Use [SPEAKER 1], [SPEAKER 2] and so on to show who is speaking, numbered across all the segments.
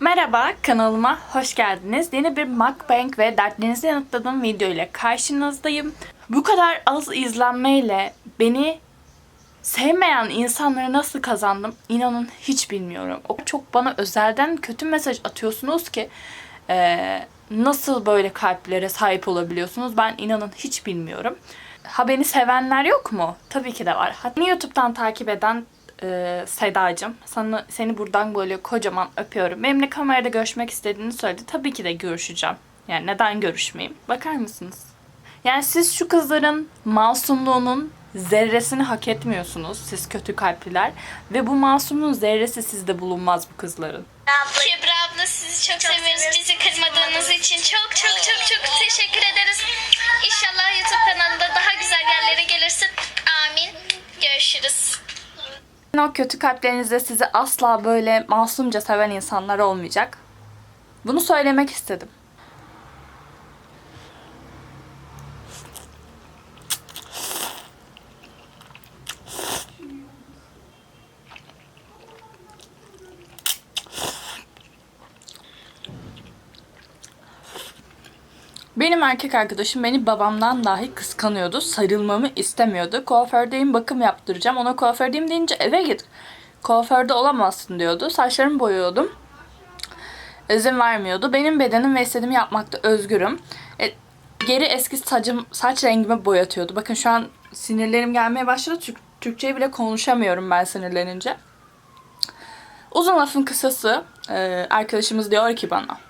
[SPEAKER 1] Merhaba kanalıma hoş geldiniz. Yeni bir mukbang ve dertlerinizi yanıtladığım video ile karşınızdayım. Bu kadar az izlenmeyle beni sevmeyen insanları nasıl kazandım inanın hiç bilmiyorum. O çok bana özelden kötü mesaj atıyorsunuz ki eee, nasıl böyle kalplere sahip olabiliyorsunuz ben inanın hiç bilmiyorum. Ha beni sevenler yok mu? Tabii ki de var. Hatta YouTube'dan takip eden e, Sedacığım sana, seni buradan böyle kocaman öpüyorum. Benimle kamerada görüşmek istediğini söyledi. Tabii ki de görüşeceğim. Yani neden görüşmeyeyim? Bakar mısınız? Yani siz şu kızların masumluğunun zerresini hak etmiyorsunuz. Siz kötü kalpliler. Ve bu masumluğun zerresi sizde bulunmaz bu kızların.
[SPEAKER 2] Kübra abla sizi çok, seviyoruz. Bizi kırmadığınız için çok çok çok çok teşekkür ederiz. İnşallah YouTube kanalında daha güzel yerlere gelirsin. Amin. Görüşürüz.
[SPEAKER 1] O kötü kalplerinizde sizi asla böyle masumca seven insanlar olmayacak. Bunu söylemek istedim. Benim erkek arkadaşım beni babamdan dahi kıskanıyordu. Sarılmamı istemiyordu. Kuafördeyim bakım yaptıracağım. Ona kuafördeyim deyince eve git. Kuaförde olamazsın diyordu. Saçlarımı boyuyordum. İzin vermiyordu. Benim bedenim ve istediğimi yapmakta özgürüm. E, geri eski saçım, saç rengimi boyatıyordu. Bakın şu an sinirlerim gelmeye başladı. Türk, Türkçeyi bile konuşamıyorum ben sinirlenince. Uzun lafın kısası e, arkadaşımız diyor ki bana.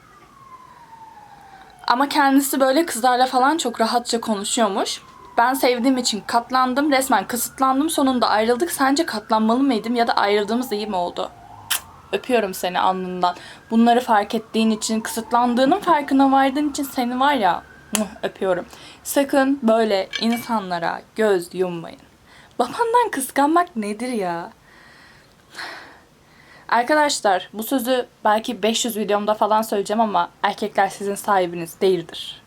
[SPEAKER 1] Ama kendisi böyle kızlarla falan çok rahatça konuşuyormuş. Ben sevdiğim için katlandım, resmen kısıtlandım. Sonunda ayrıldık. Sence katlanmalı mıydım ya da ayrıldığımız iyi mi oldu? Öpüyorum seni alnından. Bunları fark ettiğin için, kısıtlandığının farkına vardığın için seni var ya, muh, öpüyorum. Sakın böyle insanlara göz yummayın. Babandan kıskanmak nedir ya? Arkadaşlar bu sözü belki 500 videomda falan söyleyeceğim ama erkekler sizin sahibiniz değildir.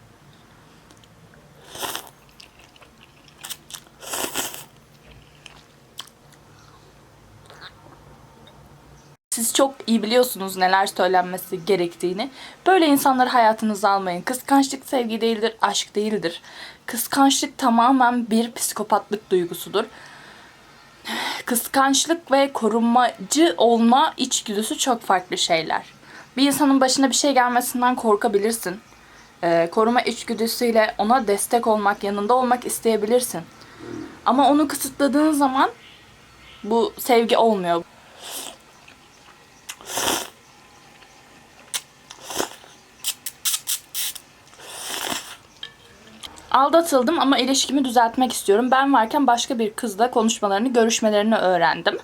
[SPEAKER 1] Siz çok iyi biliyorsunuz neler söylenmesi gerektiğini. Böyle insanları hayatınıza almayın. Kıskançlık sevgi değildir, aşk değildir. Kıskançlık tamamen bir psikopatlık duygusudur kıskançlık ve korumacı olma içgüdüsü çok farklı şeyler. Bir insanın başına bir şey gelmesinden korkabilirsin. Ee, koruma içgüdüsüyle ona destek olmak, yanında olmak isteyebilirsin. Ama onu kısıtladığın zaman bu sevgi olmuyor. Aldatıldım ama ilişkimi düzeltmek istiyorum. Ben varken başka bir kızla konuşmalarını, görüşmelerini öğrendim.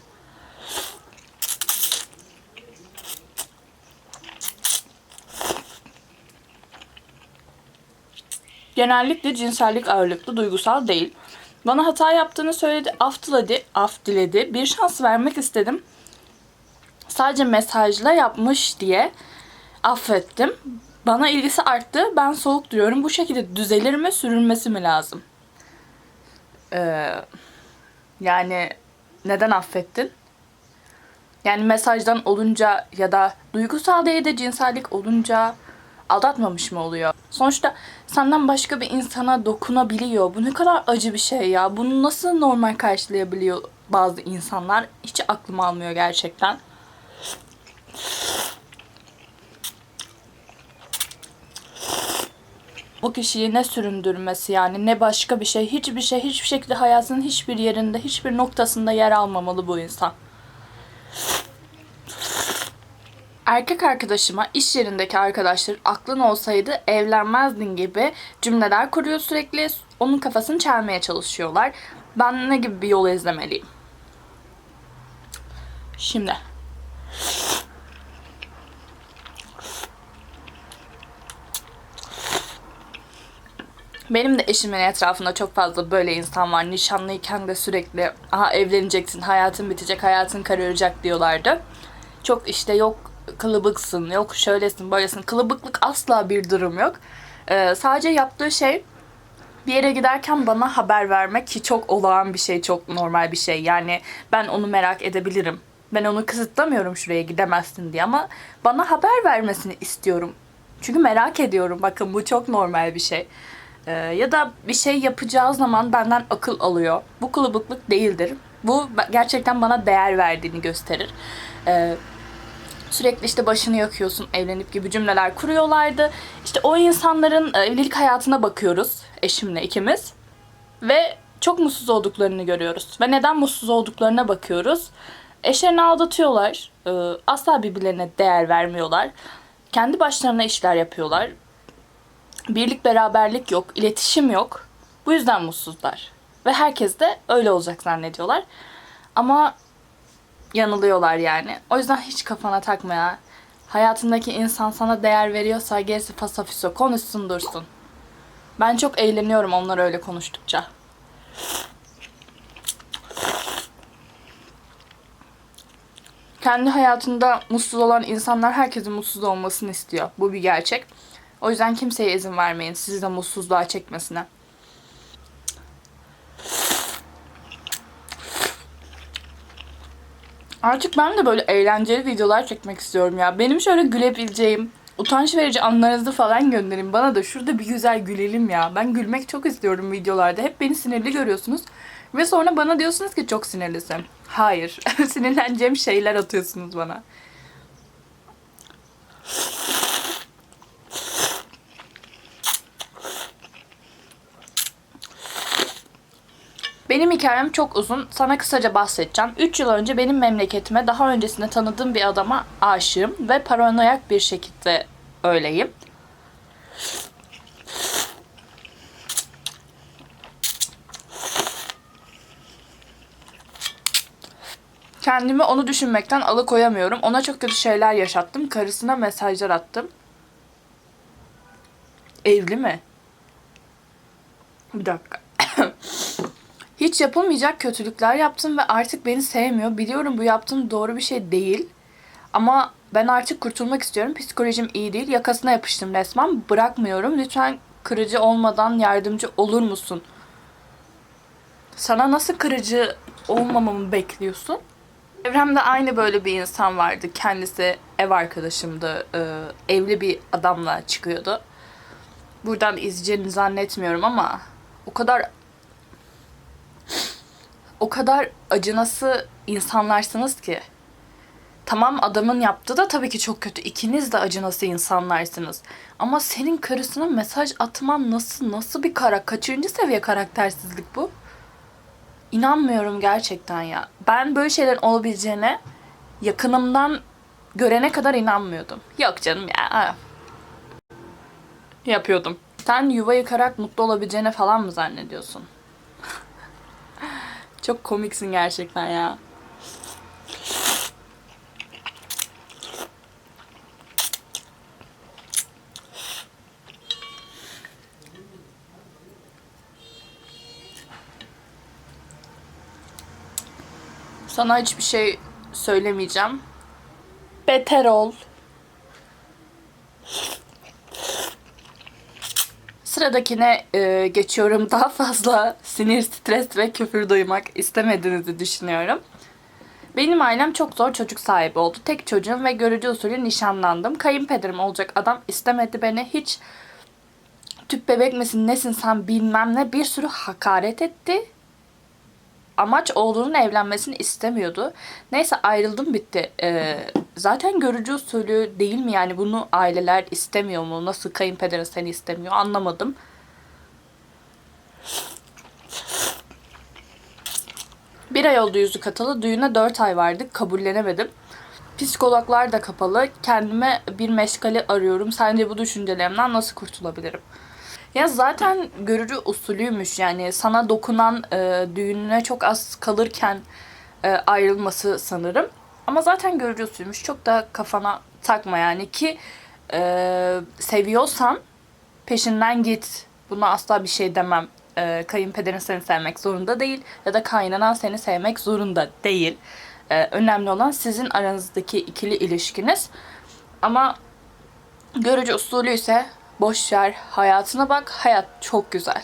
[SPEAKER 1] Genellikle cinsellik ağırlıklı, duygusal değil. Bana hata yaptığını söyledi, af diledi, af diledi. Bir şans vermek istedim. Sadece mesajla yapmış diye affettim. Bana ilgisi arttı. Ben soğuk duruyorum. Bu şekilde düzelir mi, sürülmesi mi lazım? Ee, yani neden affettin? Yani mesajdan olunca ya da duygusal değil de cinsellik olunca aldatmamış mı oluyor? Sonuçta senden başka bir insana dokunabiliyor. Bu ne kadar acı bir şey ya. Bunu nasıl normal karşılayabiliyor bazı insanlar? Hiç aklım almıyor gerçekten. Bu kişiyi ne süründürmesi yani ne başka bir şey hiçbir şey hiçbir şekilde hayatının hiçbir yerinde hiçbir noktasında yer almamalı bu insan. Erkek arkadaşıma iş yerindeki arkadaşlar aklın olsaydı evlenmezdin gibi cümleler kuruyor sürekli onun kafasını çelmeye çalışıyorlar. Ben ne gibi bir yol izlemeliyim? Şimdi Benim de eşimin etrafında çok fazla böyle insan var. Nişanlıyken de sürekli aha evleneceksin, hayatın bitecek, hayatın kararacak diyorlardı. Çok işte yok kılıbıksın, yok şöylesin, böylesin. Kılıbıklık asla bir durum yok. Ee, sadece yaptığı şey bir yere giderken bana haber vermek ki çok olağan bir şey, çok normal bir şey. Yani ben onu merak edebilirim. Ben onu kısıtlamıyorum şuraya gidemezsin diye ama bana haber vermesini istiyorum. Çünkü merak ediyorum. Bakın bu çok normal bir şey. Ee, ya da bir şey yapacağı zaman benden akıl alıyor. Bu kılıbıklık değildir. Bu gerçekten bana değer verdiğini gösterir. Ee, sürekli işte başını yakıyorsun evlenip gibi cümleler kuruyorlardı. İşte o insanların e, evlilik hayatına bakıyoruz eşimle ikimiz. Ve çok mutsuz olduklarını görüyoruz. Ve neden mutsuz olduklarına bakıyoruz. Eşlerini aldatıyorlar. e, Asla birbirlerine değer vermiyorlar. Kendi başlarına işler yapıyorlar. Birlik beraberlik yok, iletişim yok. Bu yüzden mutsuzlar. Ve herkes de öyle olacak zannediyorlar. Ama yanılıyorlar yani. O yüzden hiç kafana takma ya. Hayatındaki insan sana değer veriyorsa gerisi fasafiso konuşsun dursun. Ben çok eğleniyorum onlar öyle konuştukça. Kendi hayatında mutsuz olan insanlar herkesin mutsuz olmasını istiyor. Bu bir gerçek. O yüzden kimseye izin vermeyin sizi de mutsuzluğa çekmesine. Artık ben de böyle eğlenceli videolar çekmek istiyorum ya. Benim şöyle gülebileceğim, utanç verici anlarınızı falan gönderin. Bana da şurada bir güzel gülelim ya. Ben gülmek çok istiyorum videolarda. Hep beni sinirli görüyorsunuz. Ve sonra bana diyorsunuz ki çok sinirlisin. Hayır. Sinirleneceğim şeyler atıyorsunuz bana. Benim hikayem çok uzun. Sana kısaca bahsedeceğim. 3 yıl önce benim memleketime daha öncesinde tanıdığım bir adama aşığım ve paranoyak bir şekilde öyleyim. Kendimi onu düşünmekten alıkoyamıyorum. Ona çok kötü şeyler yaşattım. Karısına mesajlar attım. Evli mi? Bir dakika. Hiç yapılmayacak kötülükler yaptım ve artık beni sevmiyor. Biliyorum bu yaptığım doğru bir şey değil. Ama ben artık kurtulmak istiyorum. Psikolojim iyi değil. Yakasına yapıştım resmen. Bırakmıyorum. Lütfen kırıcı olmadan yardımcı olur musun? Sana nasıl kırıcı olmamamı bekliyorsun? Evremde aynı böyle bir insan vardı. Kendisi ev arkadaşımdı. Ee, evli bir adamla çıkıyordu. Buradan izleyeceğini zannetmiyorum ama o kadar o kadar acınası insanlarsınız ki. Tamam adamın yaptığı da tabii ki çok kötü. İkiniz de acınası insanlarsınız. Ama senin karısına mesaj atman nasıl nasıl bir kara kaçıncı seviye karaktersizlik bu? İnanmıyorum gerçekten ya. Ben böyle şeylerin olabileceğine yakınımdan görene kadar inanmıyordum. Yok canım ya. Yapıyordum. Sen yuva yıkarak mutlu olabileceğine falan mı zannediyorsun? Çok komiksin gerçekten ya. Sana hiçbir şey söylemeyeceğim. Beter ol. Sıradakine e, geçiyorum. Daha fazla sinir, stres ve küfür duymak istemediğinizi düşünüyorum. Benim ailem çok zor çocuk sahibi oldu. Tek çocuğum ve görücü usulü nişanlandım. Kayınpederim olacak adam istemedi beni. Hiç tüp bebek misin nesin sen bilmem ne bir sürü hakaret etti. Amaç oğlunun evlenmesini istemiyordu. Neyse ayrıldım bitti. Ee, zaten görücü usulü değil mi yani bunu aileler istemiyor mu? Nasıl kayınpederin seni istemiyor anlamadım. Bir ay oldu yüzük atalı. Düğüne dört ay vardık. Kabullenemedim. Psikologlar da kapalı. Kendime bir meşgale arıyorum. Sence bu düşüncelerimden nasıl kurtulabilirim? Ya zaten görücü usulüymüş yani sana dokunan e, düğününe çok az kalırken e, ayrılması sanırım. Ama zaten görücü. Çok da kafana takma yani ki e, seviyorsan peşinden git. Buna asla bir şey demem. E, kayınpederin seni sevmek zorunda değil ya da kaynanan seni sevmek zorunda değil. E, önemli olan sizin aranızdaki ikili ilişkiniz. Ama görücü usulü ise boş ver, hayatına bak. Hayat çok güzel.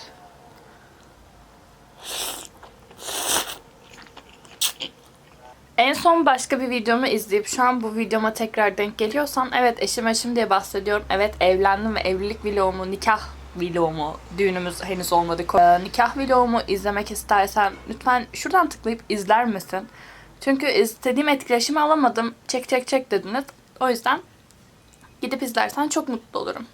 [SPEAKER 1] En son başka bir videomu izleyip şu an bu videoma tekrar denk geliyorsan evet eşim eşim diye bahsediyorum. Evet evlendim ve evlilik vlogumu, nikah vlogumu, düğünümüz henüz olmadı. Ee, nikah vlogumu izlemek istersen lütfen şuradan tıklayıp izler misin? Çünkü istediğim etkileşimi alamadım. Çek çek çek dediniz. O yüzden gidip izlersen çok mutlu olurum.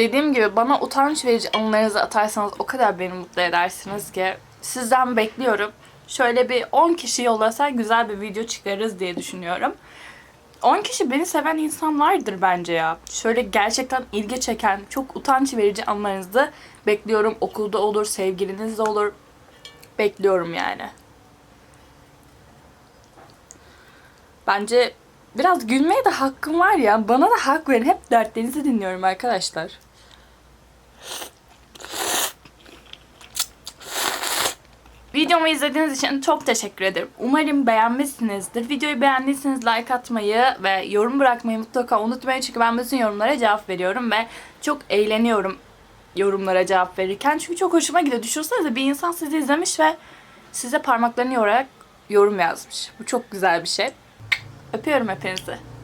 [SPEAKER 1] Dediğim gibi bana utanç verici anılarınızı atarsanız o kadar beni mutlu edersiniz ki sizden bekliyorum. Şöyle bir 10 kişi yollasa güzel bir video çıkarırız diye düşünüyorum. 10 kişi beni seven insan vardır bence ya. Şöyle gerçekten ilgi çeken, çok utanç verici anlarınızı bekliyorum. Okulda olur, sevgilinizde olur. Bekliyorum yani. Bence biraz gülmeye de hakkım var ya. Bana da hak verin. Hep dertlerinizi dinliyorum arkadaşlar. Videomu izlediğiniz için çok teşekkür ederim. Umarım beğenmişsinizdir. Videoyu beğendiyseniz like atmayı ve yorum bırakmayı mutlaka unutmayın. Çünkü ben bütün yorumlara cevap veriyorum ve çok eğleniyorum yorumlara cevap verirken. Çünkü çok hoşuma gidiyor. Düşünsenize bir insan sizi izlemiş ve size parmaklarını yorarak yorum yazmış. Bu çok güzel bir şey. Öpüyorum hepinizi.